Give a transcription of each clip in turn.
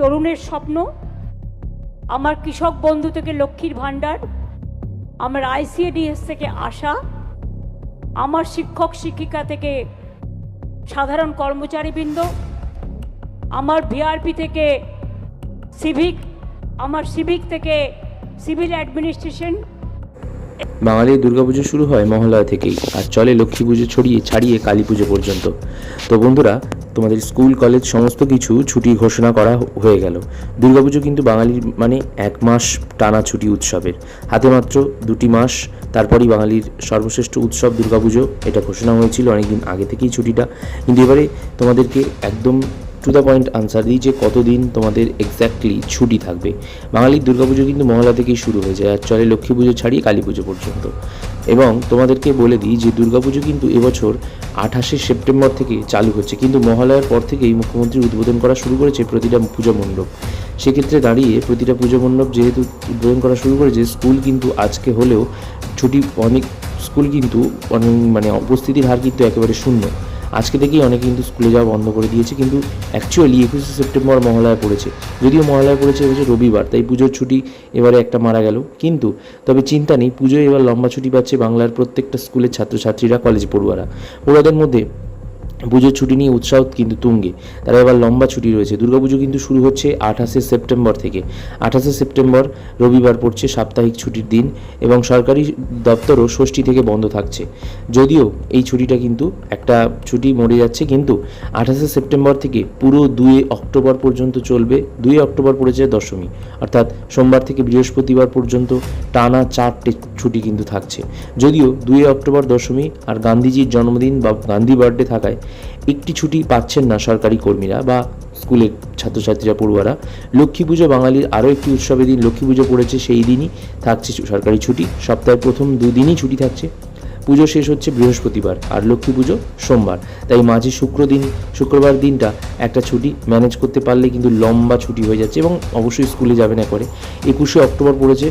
তরুণের স্বপ্ন, আমার কৃষক বন্ধু থেকে লক্ষ্মীর ভাণ্ডার, আমার আইসিএডিএস থেকে আশা, আমার শিক্ষক শিক্ষিকা থেকে সাধারণ কর্মচারীবৃন্দ, আমার ভিআরপি থেকে সিভিক আমার সিভিক থেকে সিভিল অ্যাডমিনিস্ট্রেশন বাঙালির দুর্গাপুজো শুরু হয় মহালয়া থেকেই আর চলে লক্ষ্মী পুজো ছড়িয়ে ছাড়িয়ে কালী পুজো পর্যন্ত। তো বন্ধুরা, তোমাদের স্কুল, কলেজ সমস্ত কিছু ছুটি ঘোষণা করা হয়ে গেল। দুর্গাপুজো কিন্তু বাঙালির মানে এক মাস টানা ছুটি উৎসবের। হাতে মাত্র দুটি মাস, তারপরই বাঙালির সর্বশ্রেষ্ঠ উৎসব দুর্গাপুজো, এটা ঘোষণা হয়েছিল অনেকদিন আগে থেকেই ছুটিটা। কিন্তু এবারে তোমাদেরকে একদম টু দ্য পয়েন্ট আনসার দিই যে কতদিন তোমাদের এক্স্যাক্টলি ছুটি থাকবে। বাঙালির দুর্গাপুজো কিন্তু মহলা থেকেই শুরু হয়ে যায়, আর চলে লক্ষ্মী পুজো ছাড়িয়ে কালী পুজো পর্যন্ত। এবং তোমাদেরকে বলে দিই যে দুর্গাপুজো কিন্তু এবছর আঠাশে সেপ্টেম্বর থেকে চালু হচ্ছে, কিন্তু মহালয়ার পর থেকেই মুখ্যমন্ত্রী উদ্বোধন করা শুরু করেছে প্রতিটা পুজো মণ্ডপ। সেক্ষেত্রে দাঁড়িয়ে প্রতিটা পুজো মণ্ডপ যেহেতু উদ্বোধন করা শুরু করেছে, স্কুল কিন্তু আজকে হলেও ছুটি অনেক, স্কুল কিন্তু অনেক মানে উপস্থিতির হার কিন্তু একেবারে শূন্য। আজকে থেকেই অনেকে কিন্তু স্কুলে যাওয়া বন্ধ করে দিয়েছে, কিন্তু অ্যাকচুয়ালি একুশে সেপ্টেম্বর মহালয়া পড়েছে। যদিও মহালয়া পড়েছে এবছর রবিবার, তাই পুজোর ছুটি এবারে একটা মারা গেল। কিন্তু তবে চিন্তা নেই, পুজোয় এবার লম্বা ছুটি পাচ্ছে বাংলার প্রত্যেকটা স্কুলের ছাত্রছাত্রীরা কলেজ পড়ুয়ারা। পড়ুয়াদের মধ্যে পুজোর ছুটি নিয়ে উৎসাহ কিন্তু তুঙ্গে। তারা এবার লম্বা ছুটি রয়েছে। দুর্গাপুজো কিন্তু শুরু হচ্ছে আঠাশে সেপ্টেম্বর থেকে। আঠাশে সেপ্টেম্বর রবিবার পড়ছে সাপ্তাহিক ছুটির দিন এবং সরকারি দপ্তরও ষষ্ঠী থেকে বন্ধ থাকছে। যদিও এই ছুটিটা কিন্তু একটা ছুটি মরে যাচ্ছে কিন্তু আঠাশে সেপ্টেম্বর থেকে পুরো দুই অক্টোবর পর্যন্ত চলবে। দুই অক্টোবর পড়েছে দশমী। অর্থাৎ সোমবার থেকে বৃহস্পতিবার পর্যন্ত টানা চারটে ছুটি কিন্তু থাকছে। যদিও দুই অক্টোবর দশমী আর গান্ধীজির জন্মদিন বা গান্ধী বার্থডে থাকায় একটি ছুটি পাচ্ছেন না সরকারি কর্মীরা বা স্কুলের ছাত্রছাত্রীরা, পড়ুয়ারা। লক্ষ্মী পুজো বাঙালির আরও একটি উৎসবের দিন। লক্ষ্মী পুজো পড়েছে সেই দিনই থাকছে সরকারি ছুটি। সপ্তাহের প্রথম দুদিনই ছুটি থাকছে। পুজো শেষ হচ্ছে বৃহস্পতিবার আর লক্ষ্মী পুজো সোমবার। তাই মাঝে শুক্র দিন, শুক্রবার দিনটা একটা ছুটি। ম্যানেজ করতে পারলে কিন্তু লম্বা ছুটি হয়ে যাচ্ছে এবং অবশ্যই স্কুলে যাবে না করে একুশে অক্টোবর পড়েছে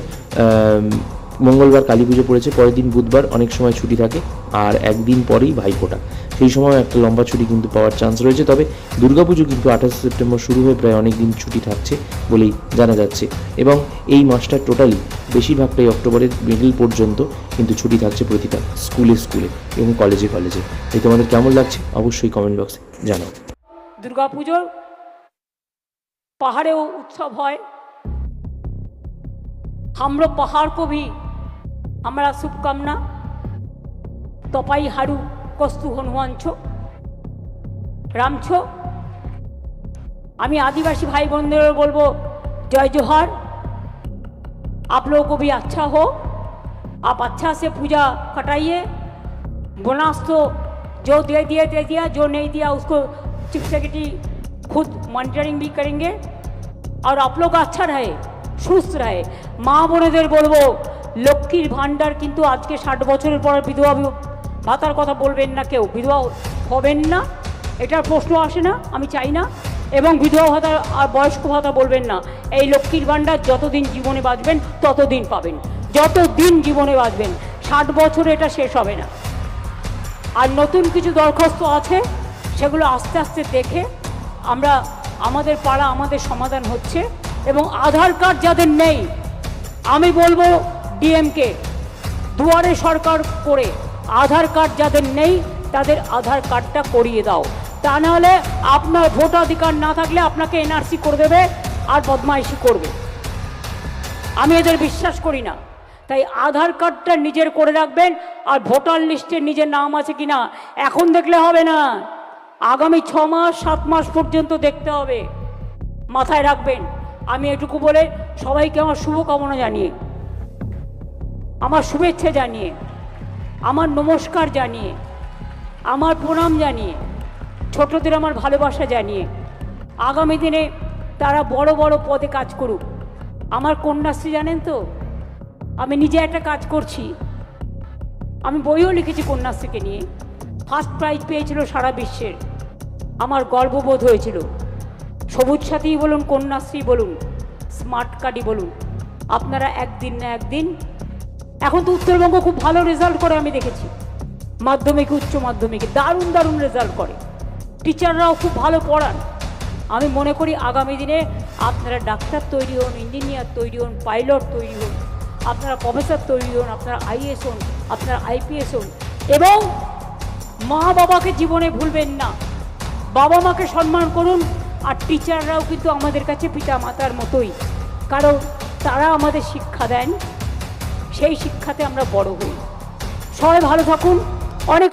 মঙ্গলবার কালী পুজো পড়েছে, পরের দিন বুধবার অনেক সময় ছুটি থাকে আর একদিন পরেই ভাইফোঁটা। সেই সময় একটা লম্বা ছুটি কিন্তু পাওয়ার চান্স রয়েছে, তবে দুর্গাপুজো কিন্তু আঠাশে সেপ্টেম্বর শুরু হয়ে প্রায় অনেক দিন ছুটি থাকছে বলেই জানা যাচ্ছে। এবং এই মাসটা টোটালি বেশিরভাগটাই অক্টোবরের মিডল পর্যন্ত কিন্তু ছুটি থাকছে প্রতিটা স্কুলে স্কুলে এবং কলেজে কলেজে। তাই তোমাদের কেমন লাগছে অবশ্যই কমেন্ট বক্সে জানাও। দুর্গাপুজোর পাহাড়েও উৎসব হয়। আমরা পাহাড় भी हमारा शुभकामना तपाई हारू कस्तु हनुमान छो राम छो আমি आदिवासी भाई बंधुओं बोलबो जय जोहार आप लोगों को भी अच्छा हो आप अच्छा से पूजा कटाइए बोनस तो जो दे दिया दे दिया जो नहीं दिया उसको चीफ सेक्रेटरी खुद मॉनिटरिंग भी करेंगे और आप लोग अच्छा रहे সুস্থ রহে মা বোনেদের বলবো লক্ষ্মীর ভাণ্ডার কিন্তু আজকে ষাট বছরের পর বিধবা ভাতার কথা বলবেন না কেউ। বিধবা হবেন না, এটার প্রশ্ন আসে না, আমি চাই না। এবং বিধবা ভাতা আর বয়স্ক ভাতা বলবেন না। এই লক্ষ্মীর ভাণ্ডার যতদিন জীবনে বাঁচবেন, ততদিন পাবেন। যতদিন জীবনে বাঁচবেন, ষাট বছরে এটা শেষ হবে না। আর নতুন কিছু দরখাস্ত আছে, সেগুলো আস্তে আস্তে দেখে আমরা আমাদের পাড়া আমাদের সমাধান হচ্ছে। এবং আধার কার্ড যাদের নেই, আমি বলব ডিএমকে দুয়ারে সরকার করে আধার কার্ড যাদের নেই, তাদের আধার কার্ডটা করিয়ে দাও। তা নাহলে আপনার ভোটাধিকার না থাকলে আপনাকে এনআরসি করে দেবে আর বদমাইশি করবে। আমি এদের বিশ্বাস করি না। তাই আধার কার্ডটা নিজের করে রাখবেন আর ভোটার লিস্টে নিজের নাম আছে কি না এখন দেখলে হবে না। আগামী ছ মাস, সাত মাস পর্যন্ত দেখতে হবে। মাথায় রাখবেন। আমি এটুকু বলে সবাইকে আমার শুভকামনা জানিয়ে আমার শুভেচ্ছা জানিয়ে, আমার নমস্কার জানিয়ে, আমার প্রণাম জানিয়ে, ছোটদের আমার ভালোবাসা জানিয়ে, আগামী দিনে তারা বড় বড় পদে কাজ করুক। আমার কন্যাশ্রী জানেন তো? আমি নিজে একটা কাজ করছি। আমি বইও লিখেছি কন্যাশ্রীকে নিয়ে। ফার্স্ট প্রাইজ পেয়েছিল সারা বিশ্বের। আমার গর্ববোধ হয়েছিল। সবুজ সাথী বলুন, কন্যাশ্রী বলুন স্মার্ট কার্ডই বলুন। আপনারা একদিন না একদিন এখন তো উত্তরবঙ্গ খুব ভালো রেজাল্ট করে, আমি দেখেছি। মাধ্যমিক, উচ্চ মাধ্যমিকে দারুণ দারুণ রেজাল্ট করে। টিচাররাও খুব ভালো পড়ান। আমি মনে করি আগামী দিনে আপনারা ডাক্তার তৈরি হন ইঞ্জিনিয়ার তৈরি হন পাইলট তৈরি হন, আপনারা প্রফেসর তৈরি হন, আপনারা আইএস হন, আপনারা আইপিএস হন এবং মা বাবাকে জীবনে ভুলবেন না। বাবা মাকে সম্মান করুন, আর টিচাররাও কিন্তু আমাদের কাছে পিতা মাতার মতোই। কারণ তারা আমাদের শিক্ষা দেন সেই শিক্ষাতে আমরা বড় হই। সবাই ভালো থাকুন। অনেক